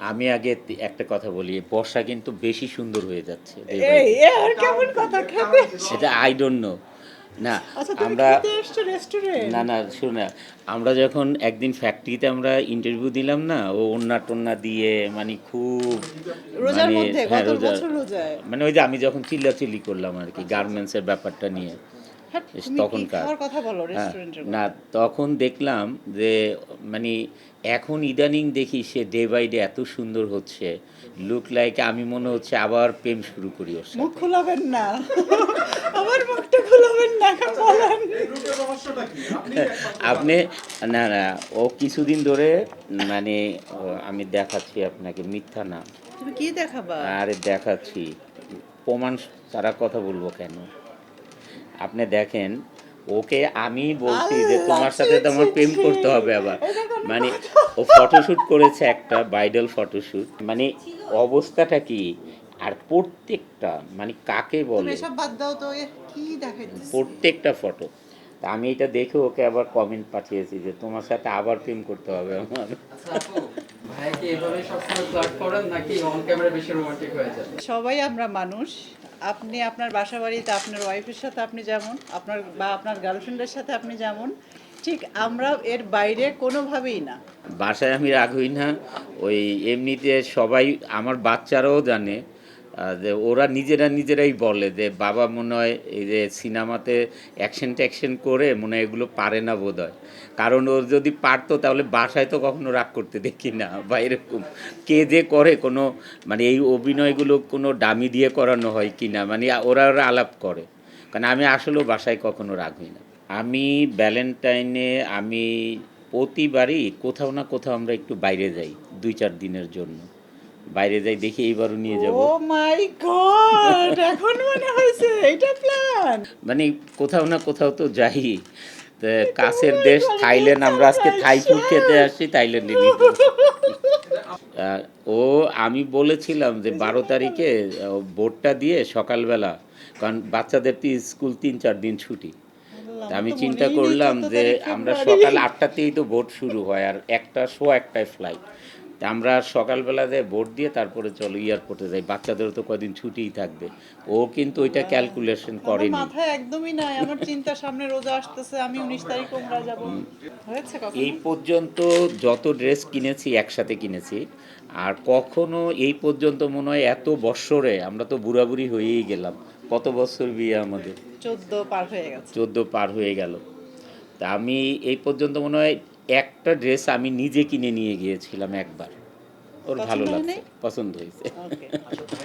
আমি আগে একটা কথা বলি বর্ষা কিন্তু বেশি সুন্দর হয়ে যাচ্ছে। কেমন কথা সেটা আই ডোন্ট নো না আচ্ছা আমরা না না শুনে আমরা যখন একদিন ফ্যাক্টরিতে আমরা ইন্টারভিউ দিলাম না ও ওন্না টোন্না দিয়ে মানে খুব মানে, মধ্যে হ্যাঁ, কত রোজা- বছর রোজায়? মানে ওই যে আমি যখন চিল্লাচিল্লি করলাম আর কি গার্মেন্টসের ব্যাপারটা নিয়ে। হ্যাঁ, বেশ তুমি কি তখনকার। কথা বলো হ্যাঁ, না তখন দেখলাম যে মানে এখন ইদানিং দেখি সে ডে বাই ডে এত সুন্দর হচ্ছে। লুক লাইক আমি মনে হচ্ছে আবার প্রেম শুরু করি ওর মুখ খোলাবেন না। আমার মুখটা খোলাবেন না বলেন। আপনি না না ও কিছুদিন ধরে মানে আমি দেখাচ্ছি আপনাকে মিথ্যা না তুমি কি দেখাবা? আরে দেখাচ্ছি। প্রমাণ ছাড়া কথা বলব কেন? আপনি দেখেন ওকে আমি বলছি যে তোমার সাথে তো আমার প্রেম করতে হবে আবার। মানে ও ফটোশ্যুট করেছে একটা ব্রাইডাল ফটোশ্যুট মানে অবস্থাটা কি? আর প্রত্যেকটা মানে কাকে বলে? এসব বাদ দাও তো এ কি দেখাইতেছ? প্রত্যেকটা ফটো তা আমি এটা দেখে ওকে আবার কমেন্ট পাঠিয়েছি যে তোমার সাথে আবার প্রেম করতে হবে আমার। সবাই আমরা মানুষ। আপনি আপনার বাসা বাড়িতে আপনার ওয়াইফের সাথে আপনি যেমন আপনার বা আপনার গার্লফ্রেন্ডের সাথে আপনি যেমন ঠিক আমরা এর বাইরে কোনোভাবেই না। বাসায় আমি রাগ হই না। ওই এমনিতে সবাই আমার বাচ্চারাও জানে ওরা নিজেরা নিজেরাই বলে যে বাবা মনে হয় এই যে সিনেমাতে অ্যাকশন ট্যাকশন করে মনে হয় এগুলো পারে না বোধ হয় কারণ ওর যদি পারতো তাহলে বাসায় তো কখনো রাগ করতে দেখি না বা এরকম। কে যে করে কোনো মানে এই অভিনয়গুলো কোনো ডামি দিয়ে করানো হয় কি না মানে ওরা ওরা আলাপ করে। কারণ আমি আসলেও বাসায় কখনো রাগ হই না। আমি ভ্যালেন্টাইনে আমি প্রতিবারই কোথাও না কোথাও আমরা একটু বাইরে যাই, দুই চার দিনের জন্য। বাইরে যাই দেখি এইবারও নিয়ে যাব। ও মাই গড এখন মনে হয়েছে এটা প্ল্যান মানে কোথাও না কোথাও তো যাই। তো কাছের দেশ থাইল্যান্ড আমরা আজকে থাই ফুড খেতে আসছি থাইল্যান্ডে ও আমি বলেছিলাম যে বারো তারিখে বোর্ডটা দিয়ে সকালবেলা কারণ বাচ্চাদের তো স্কুল তিন চার দিন ছুটি। তা আমি চিন্তা করলাম যে আমরা সকাল আটটাতেই তো ভোট শুরু হয় আর একটা শো একটাই ফ্লাইট তা আমরা সকালবেলা যে ভোট দিয়ে তারপরে চলো এয়ারপোর্টে যাই। বাচ্চাদেরও তো কদিন ছুটিই থাকবে। ও কিন্তু ওইটা ক্যালকুলেশন করেনি। মাথায় একদমই নাই। আমার চিন্তা সামনে রোজা আসতেছে আমি উনিশ তারিখ উমরা যাব। হয়েছে কখন? এই পর্যন্ত যত ড্রেস কিনেছি একসাথে কিনেছি। আর কখনো এই পর্যন্ত মনে হয় এত বৎসরে আমরা তো বুড়াবুড়ি হয়েই গেলাম। কত বছর বিয়ে আমাদের? চোদ্দ পার হয়ে গেছে। চোদ্দ পার হয়ে গেল। তা আমি এই পর্যন্ত মনে হয় একটা ড্রেস আমি নিজে কিনে নিয়ে গিয়েছিলাম একবার। ওর ভালো লাগছে পছন্দ হয়েছে।